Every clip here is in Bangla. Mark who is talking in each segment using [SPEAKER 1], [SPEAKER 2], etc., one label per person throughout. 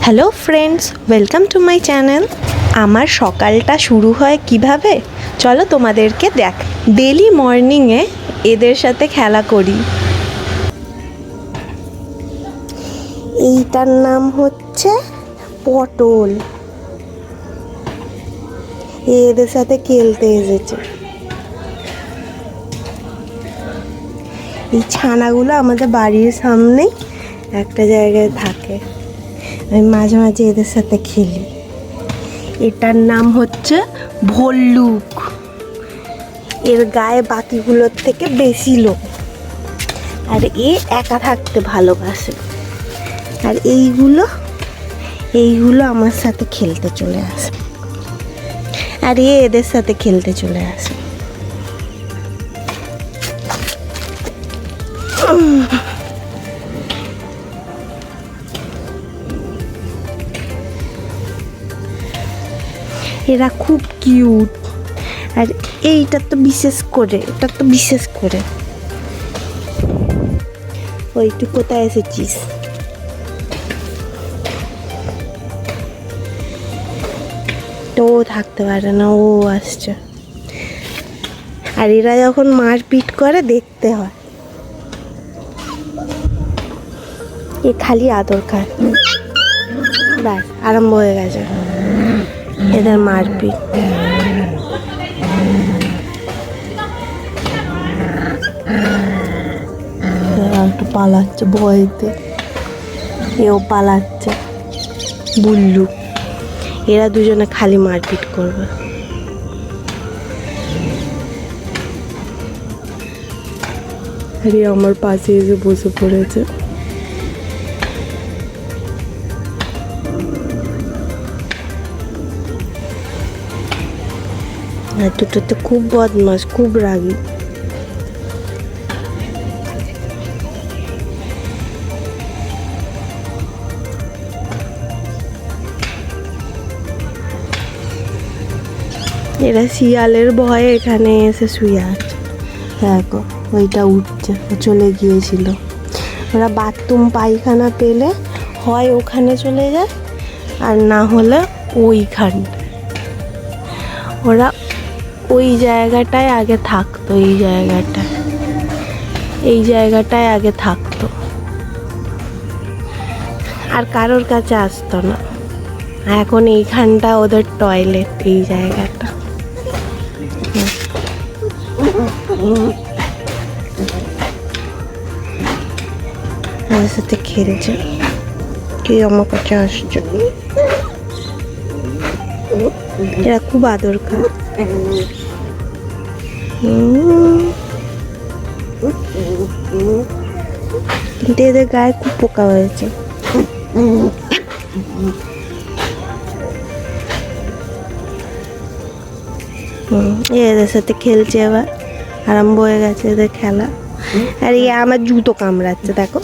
[SPEAKER 1] Hello friends welcome to my channel আমার সকালটা শুরু হয় কীভাবে? চলো তোমাদেরকে দেখ। ডেলি মর্নিংয়ে এদের সাথে খেলা করি। এইটার নাম হচ্ছে পটল। এদের সাথে খেলতে এসেছে। এই ছানাগুলো আমাদের বাড়ির সামনেই একটা জায়গায় থাকে। আমি মাঝে মাঝে এদের সাথে খেলি। এটার নাম হচ্ছে ভল্লুক। এর গায়ে বাকিগুলোর থেকে বেশি লোক। আর এ একা থাকতে ভালোবাসে। আর এইগুলো এইগুলো আমার সাথে খেলতে চলে আসে। আর এ এদের সাথে খেলতে চলে আসে। এরা খুব কিউট। আর এইটা তো বিশেষ করে, এটা তো বিশেষ করে। ওই, তুই কোথায় এসেছিস? তো থাকতে পারে না, ও আসছে। আর এরা যখন মারপিট করে, দেখতে হয়। এ খালি আদর খায়। ব্যাস, আরম্ভ হয়ে গেছে। এদের মারপিট। একটু পালাচ্ছে ভয়তে। এও পালাচ্ছে। বুল্লু। এরা দুজনে খালি মারপিট করবে। আরে আমার পাশে এসে বসে পড়েছে। আর দুটো তো খুব বদমাস খুব রাগী। এরা শিয়ালের ভয়ে এখানে এসে শুয়ে আছে। দেখো ওইটা উঠছে চলে গিয়েছিল। ওরা বাথরুম পায়খানা পেলে হয় ওখানে চলে যায়, আর না হলে ওইখানটা ওরা ওই জায়গাটায় আগে থাকতো, এই জায়গাটায়। এই জায়গাটায় আগে থাকতো। আর কারোর কাছে আসতো না। এখন এইখানটা ওদের টয়লেট এই জায়গাটা। সাথে খেলছে। কে আমার কাছে আসছে? এরা খুব আদর খায়। কিন্তু এদের গায়ে খুব পোকা হয়েছে। এদের সাথে খেলছে আবার আরম্ভ হয়ে গেছে এদের খেলা। আর ইয়ে আমার জুতো কামড়াচ্ছে, দেখো।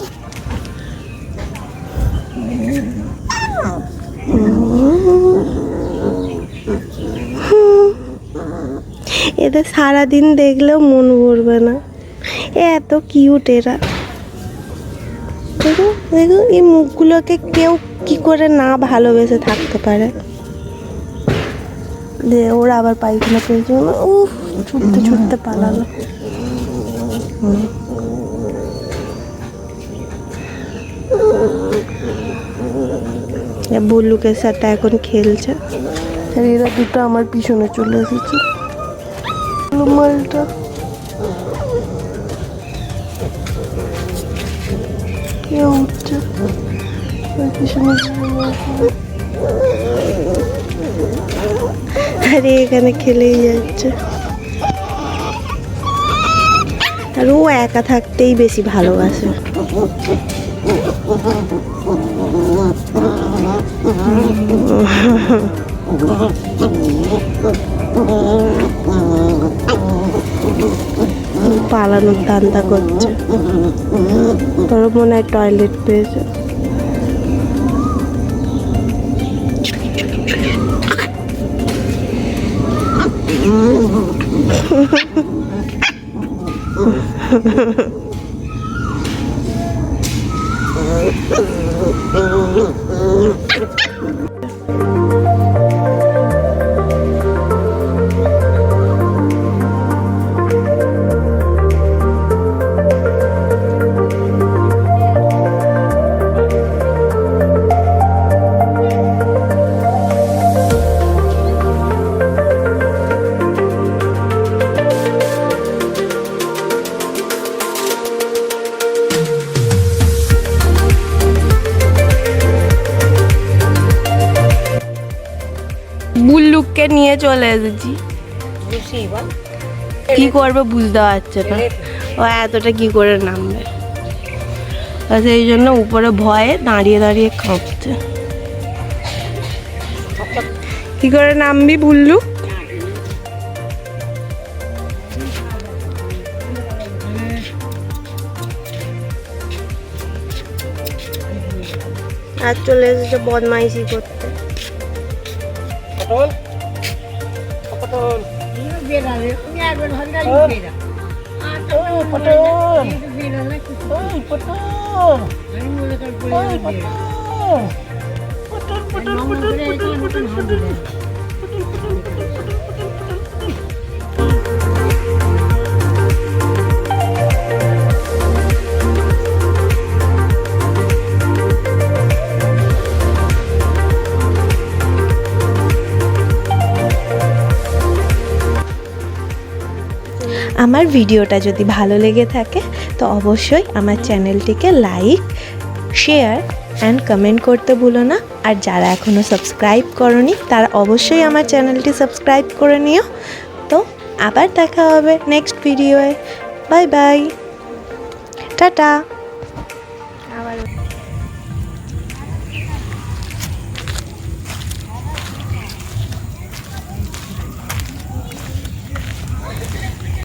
[SPEAKER 1] এদের সারাদিন দেখলেও মন ভরবে না। এ এত কিউট এরা। দেখো দেখো, এই মুখগুলোকে কেউ কি করে না ভালোবেসে থাকতে পারে। যে ওরা আবার পায়খানা পেয়েছে উফ, ছুটতে ছুটতে পালালো। বুল্লুকের সাথে এখন খেলছে। এরা দুটো আমার পিছনে চলে এসেছে। মালটা। উঠছে পিছনে আরে এখানে খেলেই যাচ্ছে। আর ও একা থাকতেই বেশি ভালোবাসে। পালানোর ধান্দা করছে। তোর মনে হয় টয়লেট পেয়েছে।
[SPEAKER 2] চলে এসেছি। কি করবে বুঝতে পারছে না। ও এতটা কি করে নামবে। সেই জন্য উপরে ভয়ে দাঁড়িয়ে দাঁড়িয়ে কাঁপছে। কি করে নামবি বুল্লু? আর চলে এসেছে বদমাইশি করতে।
[SPEAKER 1] petun.
[SPEAKER 3] Ini beda, ini harga ini beda. Oh, petun. Oh, petun. Oh, petun.
[SPEAKER 2] আমার ভিডিওটা যদি ভালো লেগে থাকে, তো অবশ্যই আমার চ্যানেলটিকে লাইক, শেয়ার অ্যান্ড কমেন্ট করতে ভুলো না। আর যারা এখনও সাবস্ক্রাইব করনি, তারা অবশ্যই আমার চ্যানেলটি সাবস্ক্রাইব করে নিও। তো আবার দেখা হবে নেক্সট ভিডিওয়ে বাই বাই টাটা।